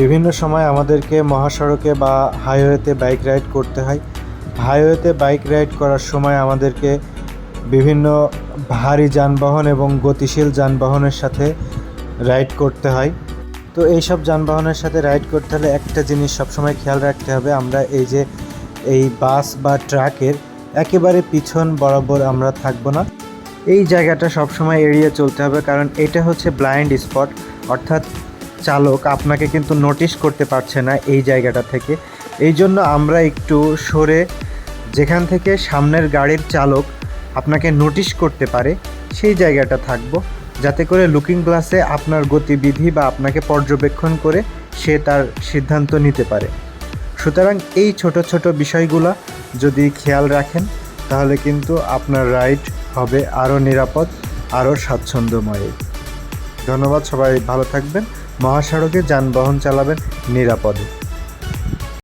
বিভিন্ন সময় আমাদেরকে মহাসড়কে বা হাইওয়েতে বাইক রাইড করতে হয়। হাইওয়েতে বাইক রাইড করার সময় আমাদেরকে বিভিন্ন ভারী যানবাহন এবং গতিশীল যানবাহনের সাথে রাইড করতে হয়। তো এইসব যানবাহনের সাথে রাইড করতে হলে একটা জিনিস সবসময় খেয়াল রাখতে হবে, আমরা এই যে এই বাস বা ট্রাকের একেবারে পিছন বরাবর আমরা থাকব না। এই জায়গাটা সবসময় এড়িয়ে চলতে হবে, কারণ এটা হচ্ছে ব্লাইন্ড স্পট, অর্থাৎ চালক আপনাকে কিন্তু নোটিশ করতে পারছে না এই জায়গাটা থেকে। এই জন্য আমরা একটু সরে যেখান থেকে সামনের গাড়ির চালক আপনাকে নোটিশ করতে পারে, সেই জায়গাটা থাকব। যাতে করে লুকিং গ্লাসে আপনার গতিবিধি বা আপনাকে পর্যবেক্ষণ করে সে তার সিদ্ধান্ত নিতে পারে। সুতরাং এই ছোট ছোট বিষয়গুলো যদি খেয়াল রাখেন, তাহলে কিন্তু আপনার রাইড হবে আরও নিরাপদ আরও স্বাচ্ছন্দ্যময়। ধন্যবাদ সবাই ভালো থাকবেন। মহাসড়কে যানবাহন চালাবেন নিরাপদে।